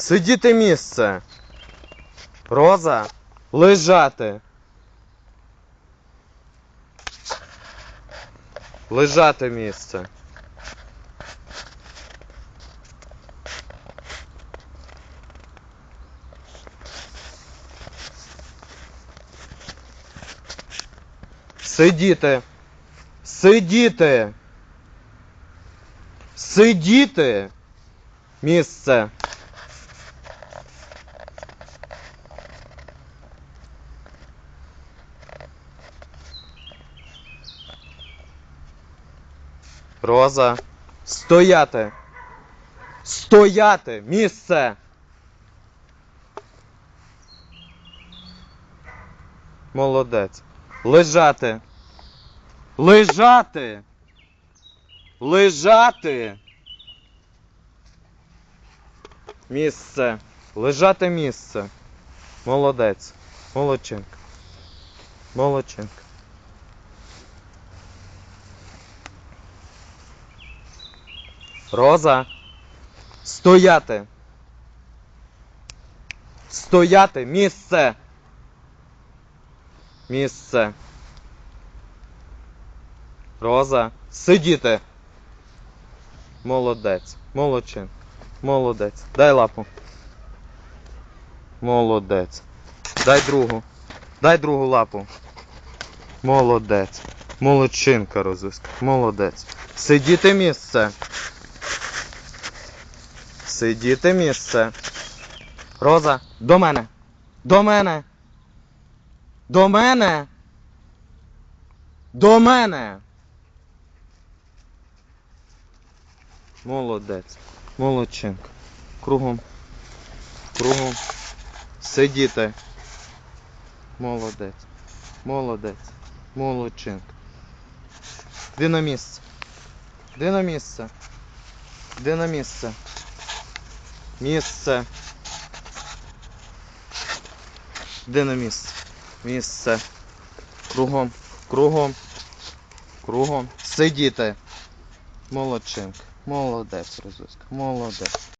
Сидіти місце. Роза. Лежати. Лежати місце. Сидіти. Сидіти. Сидіти. Місце. Роза. Стояти. Стояти. Місце. Молодець. Лежати. Лежати. Лежати. Місце. Лежати місце. Молодець. Молодчинка. Молодчинка. Роза. Стояти. Стояти. Місце. Місце. Роза. Сидіти. Молодець. Молодчин. Молодець. Дай лапу. Молодець. Дай другу. Дай другу лапу. Молодець. Молодчинка, розиска. Молодець. Сидіти місце. Сидіти місце. Роза, до мене. До мене. До мене. До мене. Молодець. Молодчинка. Кругом. Кругом. Сидіти. Молодець. Молодець. Молодчинка. Де на місце? Де на місце? Де на місце? Місце. Де на місце? Місце. Кругом. Кругом. Кругом. Сидіти. Молодчинка. Молодець, Розуська. Молодець.